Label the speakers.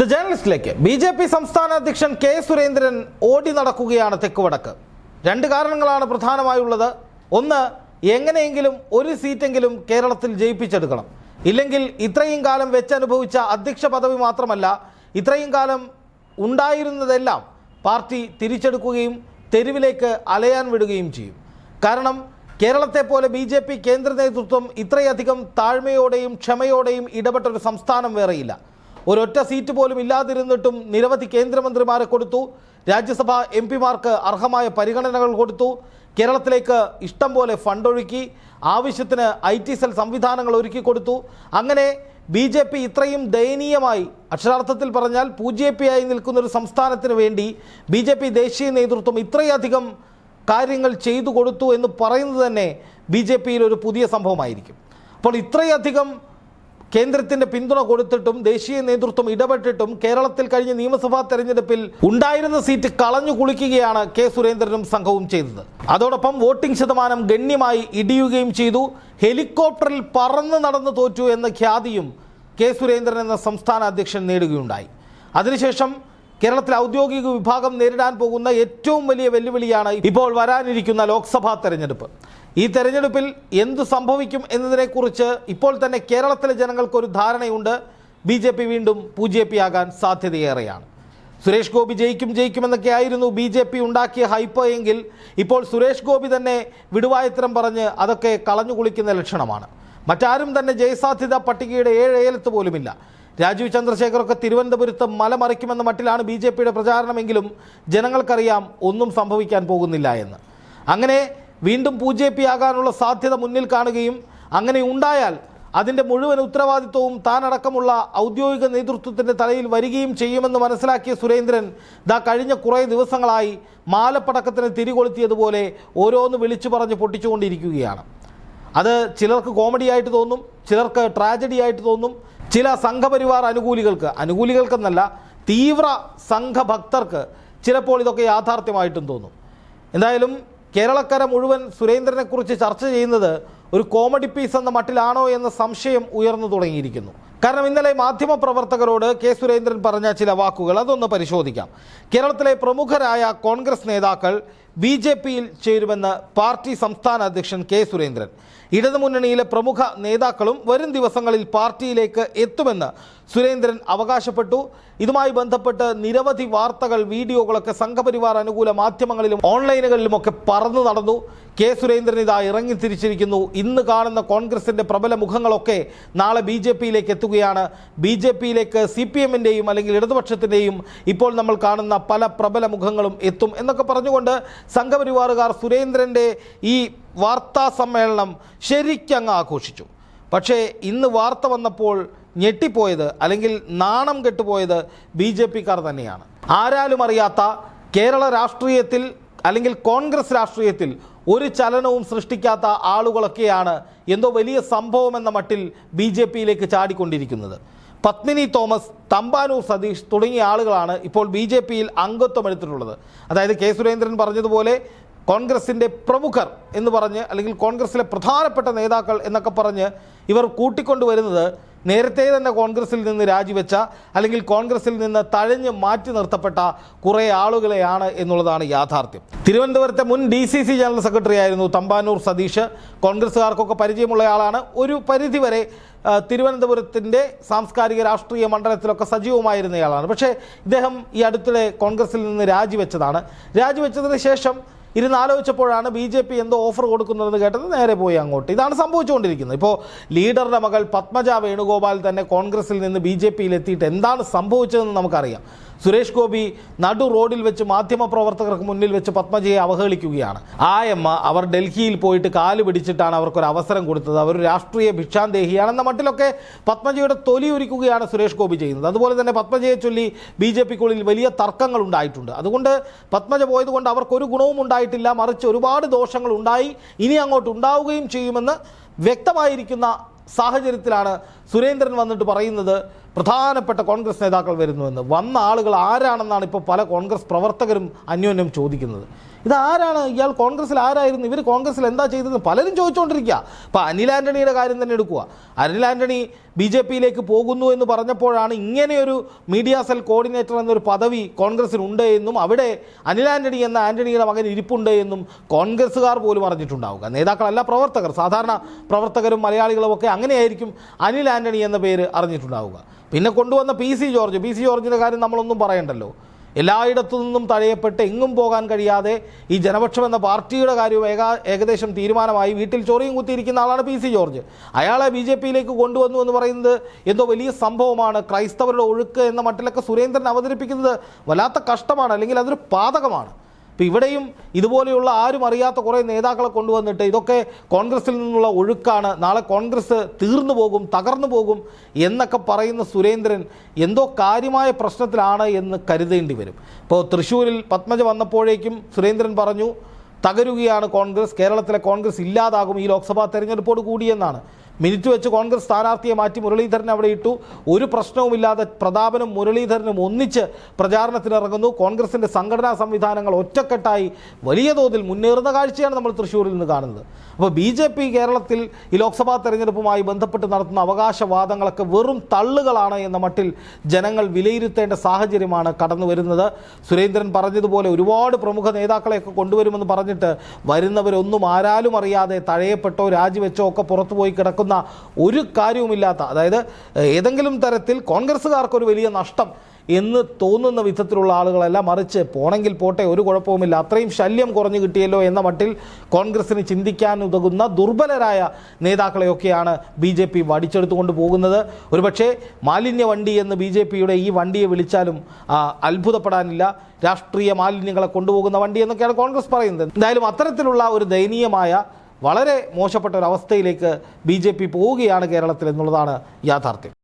Speaker 1: the ജേർണലിസ്റ്റിലേക്ക് B J P സംസ്ഥാന അധ്യക്ഷൻ കെ സുരേന്ദ്രൻ ഓടി നടക്കുകയാണ് തെക്കുവടക്ക് രണ്ട് കാരണങ്ങളാണ് പ്രധാനമായുള്ളത് ഒന്ന് എങ്ങനെയെങ്കിലും ഒരു സീറ്റെങ്കിലും കേരളത്തിൽ ജയിപ്പിച്ചെടുക്കണം ഇല്ലെങ്കിൽ ഇത്രയും കാലം വെച്ചനുഭവിച്ച അധ്യക്ഷ പദവി മാത്രമല്ല ഇത്രയും കാലം ഉണ്ടായിരുന്നതെല്ലാം പാർട്ടി തിരിച്ചെടുക്കുകയും തെരുവിലേക്ക് അലയാൻ വിടുകയും ചെയ്യും കാരണം കേരളത്തെ പോലെ ബി ജെ പി കേന്ദ്ര നേതൃത്വം ഇത്രയധികം താഴ്മയോടെയും ക്ഷമയോടെയും ഇടപെട്ടൊരു സംസ്ഥാനം വേറെയില്ല ഒരൊറ്റ സീറ്റ് പോലും ഇല്ലാതിരുന്നിട്ടും നിരവധി കേന്ദ്രമന്ത്രിമാരെ കൊടുത്തു രാജ്യസഭാ എം പിമാർക്ക് അർഹമായ പരിഗണനകൾ കൊടുത്തു കേരളത്തിലേക്ക് ഇഷ്ടം പോലെ ഫണ്ടൊഴുക്കി ആവശ്യത്തിന് ഐ ടി സെൽ സംവിധാനങ്ങൾ ഒരുക്കി കൊടുത്തു അങ്ങനെ ബി ജെ പി ഇത്രയും ദയനീയമായി അക്ഷരാർത്ഥത്തിൽ പറഞ്ഞാൽ പൂജ്യപിയായി നിൽക്കുന്ന ഒരു സംസ്ഥാനത്തിന് വേണ്ടി ബി ജെ പി ദേശീയ നേതൃത്വം ഇത്രയധികം കാര്യങ്ങൾ ചെയ്തു കൊടുത്തു എന്ന് പറയുന്നത് തന്നെ ബി ജെ പിയിൽ ഒരു പുതിയ സംഭവമായിരിക്കും അപ്പോൾ ഇത്രയധികം കേന്ദ്രത്തിന്റെ പിന്തുണ കൊടുത്തിട്ടും ദേശീയ നേതൃത്വം ഇടപെട്ടിട്ടും കേരളത്തിൽ കഴിഞ്ഞ നിയമസഭാ തെരഞ്ഞെടുപ്പിൽ ഉണ്ടായിരുന്ന സീറ്റ് കളഞ്ഞു കുളിക്കുകയാണ് കെ സുരേന്ദ്രനും സംഘവും ചെയ്തത് അതോടൊപ്പം വോട്ടിംഗ് ശതമാനം ഗണ്യമായി ഇടിയുകയും ചെയ്തു ഹെലികോപ്റ്ററിൽ പറന്ന് നടന്നു തോറ്റു എന്ന ഖ്യാതിയും കെ സുരേന്ദ്രൻ എന്ന സംസ്ഥാന അധ്യക്ഷൻ നേടുകയുണ്ടായി അതിനുശേഷം കേരളത്തിലെ ഔദ്യോഗിക വിഭാഗം നേരിടാൻ പോകുന്ന ഏറ്റവും വലിയ വെല്ലുവിളിയാണ് ഇപ്പോൾ വരാനിരിക്കുന്ന ലോക്സഭാ തെരഞ്ഞെടുപ്പ് ഈ തെരഞ്ഞെടുപ്പിൽ എന്ത് സംഭവിക്കും എന്നതിനെക്കുറിച്ച് ഇപ്പോൾ തന്നെ കേരളത്തിലെ ജനങ്ങൾക്കൊരു ധാരണയുണ്ട് ബി ജെ പി വീണ്ടും പൂജ്യ പി ആകാൻ സാധ്യതയേറെയാണ് സുരേഷ് ഗോപി ജയിക്കും ജയിക്കുമെന്നൊക്കെ ആയിരുന്നു ബി ജെ പി ഉണ്ടാക്കിയ ഹൈപ്പ് എങ്കിൽ ഇപ്പോൾ സുരേഷ് ഗോപി തന്നെ വിടുവായത്തരം പറഞ്ഞ് അതൊക്കെ കളഞ്ഞു കുളിക്കുന്ന ലക്ഷണമാണ് മറ്റാരും തന്നെ ജയസാധ്യത പട്ടികയുടെ ഏഴ് ഏലത്ത് പോലുമില്ല രാജീവ് ചന്ദ്രശേഖറൊക്കെ തിരുവനന്തപുരത്ത് മലമറിക്കുമെന്ന മട്ടിലാണ് ബി ജെ പിയുടെ പ്രചാരണമെങ്കിലും ജനങ്ങൾക്കറിയാം ഒന്നും സംഭവിക്കാൻ പോകുന്നില്ല എന്ന് അങ്ങനെ വീണ്ടും ആകാനുള്ള സാധ്യത മുന്നിൽ കാണുകയും അങ്ങനെ ഉണ്ടായാൽ അതിൻ്റെ മുഴുവൻ ഉത്തരവാദിത്വവും താനടക്കമുള്ള ഔദ്യോഗിക നേതൃത്വത്തിൻ്റെ തലയിൽ വരികയും ചെയ്യുമെന്ന് മനസ്സിലാക്കിയ സുരേന്ദ്രൻ ദാ കഴിഞ്ഞ കുറേ ദിവസങ്ങളായി മാലപ്പടക്കത്തിന് തിരികൊളുത്തിയതുപോലെ ഓരോന്ന് വിളിച്ചു പറഞ്ഞ് പൊട്ടിച്ചുകൊണ്ടിരിക്കുകയാണ് അത് ചിലർക്ക് കോമഡിയായിട്ട് തോന്നും ചിലർക്ക് ട്രാജഡി ആയിട്ട് തോന്നും ചില സംഘപരിവാർ അനുകൂലികൾക്ക് അനുകൂലികൾക്കെന്നല്ല തീവ്ര സംഘഭക്തർക്ക് ചിലപ്പോൾ ഇതൊക്കെ യാഥാർത്ഥ്യമായിട്ടും തോന്നും എന്തായാലും കേരളക്കര മുഴുവൻ സുരേന്ദ്രനെക്കുറിച്ച് ചർച്ച ചെയ്യുന്നത് ഒരു കോമഡി പീസ് എന്ന മട്ടിലാണോ എന്ന സംശയം ഉയർന്നു തുടങ്ങിയിരിക്കുന്നു കാരണം ഇന്നലെ മാധ്യമപ്രവർത്തകരോട് കെ സുരേന്ദ്രൻ പറഞ്ഞ ചില വാക്കുകൾ അതൊന്ന് പരിശോധിക്കാം കേരളത്തിലെ പ്രമുഖരായ കോൺഗ്രസ് നേതാക്കൾ ബി ജെ പിയിൽ ചേരുമെന്ന് പാർട്ടി സംസ്ഥാന അധ്യക്ഷൻ കെ സുരേന്ദ്രൻ ഇടതുമുന്നണിയിലെ പ്രമുഖ നേതാക്കളും വരും ദിവസങ്ങളിൽ പാർട്ടിയിലേക്ക് എത്തുമെന്ന് സുരേന്ദ്രൻ അവകാശപ്പെട്ടു ഇതുമായി ബന്ധപ്പെട്ട് നിരവധി വാർത്തകൾ വീഡിയോകളൊക്കെ സംഘപരിവാർ അനുകൂല മാധ്യമങ്ങളിലും ഓൺലൈനുകളിലുമൊക്കെ പറന്നു നടന്നു കെ സുരേന്ദ്രൻ ഇതാ ഇറങ്ങി തിരിച്ചിരിക്കുന്നു ഇന്ന് കാണുന്ന കോൺഗ്രസിൻ്റെ പ്രബല മുഖങ്ങളൊക്കെ നാളെ ബി ജെ പിയിലേക്ക് എത്തുക എത്തുകയാണ് ബി ജെ പിയിലേക്ക് സി പി എമ്മിൻ്റെയും അല്ലെങ്കിൽ ഇടതുപക്ഷത്തിൻ്റെയും ഇപ്പോൾ നമ്മൾ കാണുന്ന പല പ്രബല മുഖങ്ങളും എത്തും എന്നൊക്കെ പറഞ്ഞുകൊണ്ട് സംഘപരിവാറുകാർ സുരേന്ദ്രൻ്റെ ഈ വാർത്താ സമ്മേളനം ശരിക്കങ്ങ് ആഘോഷിച്ചു പക്ഷേ ഇന്ന് വാർത്ത വന്നപ്പോൾ ഞെട്ടിപ്പോയത് അല്ലെങ്കിൽ നാണം കെട്ടുപോയത് ബി ജെ പിക്കാർ തന്നെയാണ് ആരാലും അറിയാത്ത കേരള രാഷ്ട്രീയത്തിൽ അല്ലെങ്കിൽ കോൺഗ്രസ് രാഷ്ട്രീയത്തിൽ ഒരു ചലനവും സൃഷ്ടിക്കാത്ത ആളുകളൊക്കെയാണ് എന്തോ വലിയ സംഭവമെന്ന മട്ടിൽ ബി ജെ പിയിലേക്ക് ചാടിക്കൊണ്ടിരിക്കുന്നത് പത്മിനി തോമസ് തമ്പാനൂർ സതീഷ് തുടങ്ങിയ ആളുകളാണ് ഇപ്പോൾ ബി ജെ പിയിൽ അംഗത്വമെടുത്തിട്ടുള്ളത് അതായത് കെ സുരേന്ദ്രൻ പറഞ്ഞതുപോലെ കോൺഗ്രസിൻ്റെ പ്രമുഖർ എന്ന് പറഞ്ഞ് അല്ലെങ്കിൽ കോൺഗ്രസിലെ പ്രധാനപ്പെട്ട നേതാക്കൾ എന്നൊക്കെ പറഞ്ഞ് ഇവർ കൂട്ടിക്കൊണ്ടുവരുന്നത് നേരത്തെ തന്നെ കോൺഗ്രസിൽ നിന്ന് രാജിവെച്ച അല്ലെങ്കിൽ കോൺഗ്രസിൽ നിന്ന് തഴഞ്ഞ് മാറ്റി നിർത്തപ്പെട്ട കുറേ ആളുകളെയാണ് എന്നുള്ളതാണ് യാഥാർത്ഥ്യം തിരുവനന്തപുരത്തെ മുൻ D C C general secretary ആയിരുന്നു തമ്പാനൂർ സതീഷ് കോൺഗ്രസ്സുകാർക്കൊക്കെ പരിചയമുള്ളയാളാണ് ഒരു പരിധിവരെ തിരുവനന്തപുരത്തിൻ്റെ സാംസ്കാരിക രാഷ്ട്രീയ മണ്ഡലത്തിലൊക്കെ സജീവമായിരുന്നയാളാണ് പക്ഷേ ഇദ്ദേഹം ഈ അടുത്തിടെ കോൺഗ്രസിൽ നിന്ന് രാജിവെച്ചതാണ് രാജിവെച്ചതിന് ശേഷം ഇരുന്ന് ആലോചിച്ചപ്പോഴാണ് ബി ജെ പി എന്തോ ഓഫർ കൊടുക്കുന്നതെന്ന് കേട്ടത് നേരെ പോയി അങ്ങോട്ട് ഇതാണ് സംഭവിച്ചുകൊണ്ടിരിക്കുന്നത് ഇപ്പോൾ ലീഡറുടെ മകൾ പത്മജ വേണുഗോപാൽ തന്നെ കോൺഗ്രസിൽ നിന്ന് ബി ജെ പിയിൽ എത്തിയിട്ട് എന്താണ് സംഭവിച്ചതെന്ന് നമുക്കറിയാം സുരേഷ് ഗോപി നടു റോഡിൽ വെച്ച് പ്രവർത്തകർക്ക് മുന്നിൽ വെച്ച് പത്മജയെ അവഹേളിക്കുകയാണ് ആയമ്മ അവർ ഡൽഹിയിൽ പോയിട്ട് കാല് പിടിച്ചിട്ടാണ് അവർക്കൊരു അവസരം കൊടുത്തത് അവർ രാഷ്ട്രീയ ഭിക്ഷാന്തേഹിയാണെന്ന മട്ടിലൊക്കെ പത്മജയുടെ തൊലി ഒരുക്കുകയാണ് സുരേഷ് ഗോപി ചെയ്യുന്നത് അതുപോലെ തന്നെ പത്മജയെ ചൊല്ലി ബി ജെ പിക്കുള്ളിൽ വലിയ തർക്കങ്ങൾ ഉണ്ടായിട്ടുണ്ട് അതുകൊണ്ട് പത്മജ പോയതുകൊണ്ട് അവർക്കൊരു ഗുണവും ഉണ്ടായിട്ടില്ല മറിച്ച് ഒരുപാട് ദോഷങ്ങൾ ഉണ്ടായി ഇനി അങ്ങോട്ട് ഉണ്ടാവുകയും ചെയ്യുമെന്ന് വ്യക്തമായിരിക്കുന്ന സാഹചര്യത്തിലാണ് സുരേന്ദ്രൻ വന്നിട്ട് പറയുന്നത് പ്രധാനപ്പെട്ട കോൺഗ്രസ് നേതാക്കൾ വരുന്നുവെന്ന് വന്ന ആളുകൾ ആരാണെന്നാണ് ഇപ്പോൾ പല കോൺഗ്രസ് പ്രവർത്തകരും അന്യോന്യം ചോദിക്കുന്നത് ഇതാരാണ് ഇയാൾ കോൺഗ്രസ്സിൽ ആരായിരുന്നു ഇവർ കോൺഗ്രസ്സിൽ എന്താ ചെയ്തതെന്ന് പലരും ചോദിച്ചുകൊണ്ടിരിക്കുക അപ്പോൾ അനിൽ ആൻ്റണിയുടെ കാര്യം തന്നെ എടുക്കുക അനിൽ ആൻ്റണി ബി ജെ പിയിലേക്ക് പോകുന്നു എന്ന് പറഞ്ഞപ്പോഴാണ് ഇങ്ങനെയൊരു മീഡിയ സെൽ കോർഡിനേറ്റർ എന്നൊരു പദവി കോൺഗ്രസ്സിനുണ്ട് എന്നും അവിടെ അനിൽ ആൻ്റണി എന്ന ആൻ്റണിയുടെ മകൻ ഇരിപ്പുണ്ട് എന്നും കോൺഗ്രസ്സുകാർ പോലും അറിഞ്ഞിട്ടുണ്ടാവുക നേതാക്കളല്ല പ്രവർത്തകർ സാധാരണ പ്രവർത്തകരും ഒക്കെ അങ്ങനെയായിരിക്കും അനിൽ ആൻ്റണി എന്ന പേര് അറിഞ്ഞിട്ടുണ്ടാവുക പിന്നെ കൊണ്ടുവന്ന P C George P C ജോർജിൻ്റെ കാര്യം നമ്മളൊന്നും പറയണ്ടല്ലോ എല്ലായിടത്തു നിന്നും തഴയപ്പെട്ട് എങ്ങും പോകാൻ കഴിയാതെ ഈ ജനപക്ഷം എന്ന പാർട്ടിയുടെ കാര്യവും ഏകാ ഏകദേശം തീരുമാനമായി വീട്ടിൽ ചോറിയും കുത്തിയിരിക്കുന്ന ആളാണ് പി സി ജോർജ് അയാളെ ബി ജെ പിയിലേക്ക് കൊണ്ടുവന്നു എന്ന് പറയുന്നത് എന്തോ വലിയ സംഭവമാണ് ക്രൈസ്തവരുടെ ഒഴുക്ക് എന്ന മട്ടിലൊക്കെ സുരേന്ദ്രൻ അവതരിപ്പിക്കുന്നത് വല്ലാത്ത കഷ്ടമാണ് അല്ലെങ്കിൽ അതൊരു പാതകമാണ് ഇപ്പം ഇവിടെയും ഇതുപോലെയുള്ള ആരും അറിയാത്ത കുറേ നേതാക്കളെ കൊണ്ടുവന്നിട്ട് ഇതൊക്കെ കോൺഗ്രസിൽ നിന്നുള്ള ഒഴുക്കാണ് നാളെ കോൺഗ്രസ് തീർന്നു പോകും തകർന്നു പോകും എന്നൊക്കെ പറയുന്ന സുരേന്ദ്രൻ എന്തോ കാര്യമായ പ്രശ്നത്തിലാണ് എന്ന് കരുതേണ്ടി വരും ഇപ്പോൾ തൃശ്ശൂരിൽ പത്മജ വന്നപ്പോഴേക്കും സുരേന്ദ്രൻ പറഞ്ഞു തകരുകയാണ് കോൺഗ്രസ് കേരളത്തിലെ കോൺഗ്രസ് ഇല്ലാതാകും ഈ ലോക്സഭാ തെരഞ്ഞെടുപ്പോട് കൂടിയെന്നാണ് മിനിറ്റ് വെച്ച് കോൺഗ്രസ് സ്ഥാനാർത്ഥിയെ മാറ്റി മുരളീധരൻ അവിടെ ഇട്ടു ഒരു പ്രശ്നവുമില്ലാതെ പ്രതാപനും മുരളീധരനും ഒന്നിച്ച് പ്രചാരണത്തിനിറങ്ങുന്നു കോൺഗ്രസിൻ്റെ സംഘടനാ സംവിധാനങ്ങൾ ഒറ്റക്കെട്ടായി വലിയ തോതിൽ മുന്നേറുന്ന കാഴ്ചയാണ് നമ്മൾ തൃശ്ശൂരിൽ നിന്ന് കാണുന്നത് അപ്പോൾ ബി ജെ പി കേരളത്തിൽ ഈ ലോക്സഭാ തെരഞ്ഞെടുപ്പുമായി ബന്ധപ്പെട്ട് നടത്തുന്ന അവകാശവാദങ്ങളൊക്കെ വെറും തള്ളുകളാണ് എന്ന മട്ടിൽ ജനങ്ങൾ വിലയിരുത്തേണ്ട സാഹചര്യമാണ് കടന്നു വരുന്നത് സുരേന്ദ്രൻ പറഞ്ഞതുപോലെ ഒരുപാട് പ്രമുഖ നേതാക്കളെയൊക്കെ കൊണ്ടുവരുമെന്ന് പറഞ്ഞിട്ട് വരുന്നവരൊന്നും ആരാലും അറിയാതെ തഴയപ്പെട്ടോ രാജിവെച്ചോ ഒക്കെ പുറത്തുപോയി കിടക്കുന്ന പറയുന്ന ഒരു കാര്യവുമില്ലാത്ത അതായത് ഏതെങ്കിലും തരത്തിൽ കോൺഗ്രസ്സുകാർക്കൊരു ഒരു വലിയ നഷ്ടം എന്ന് തോന്നുന്ന വിധത്തിലുള്ള ആളുകളല്ല മറിച്ച് പോണെങ്കിൽ പോട്ടെ ഒരു കുഴപ്പവുമില്ല അത്രയും ശല്യം കുറഞ്ഞു കിട്ടിയല്ലോ എന്ന മട്ടിൽ കോൺഗ്രസിന് ചിന്തിക്കാൻ ഉതകുന്ന ദുർബലരായ നേതാക്കളെയൊക്കെയാണ് ബി ജെ പി വടിച്ചെടുത്തുകൊണ്ട് പോകുന്നത് ഒരുപക്ഷെ മാലിന്യ വണ്ടി എന്ന് ബി ജെ പിയുടെ ഈ വണ്ടിയെ വിളിച്ചാലും അത്ഭുതപ്പെടാനില്ല രാഷ്ട്രീയ മാലിന്യങ്ങളെ കൊണ്ടുപോകുന്ന വണ്ടി എന്നൊക്കെയാണ് കോൺഗ്രസ് പറയുന്നത് എന്തായാലും അത്തരത്തിലുള്ള ഒരു ദയനീയമായ വളരെ മോശപ്പെട്ട ഒരു അവസ്ഥയിലേക്ക് ബി ജെ പി പോവുകയാണ് കേരളത്തിൽ എന്നുള്ളതാണ് യാഥാർത്ഥ്യം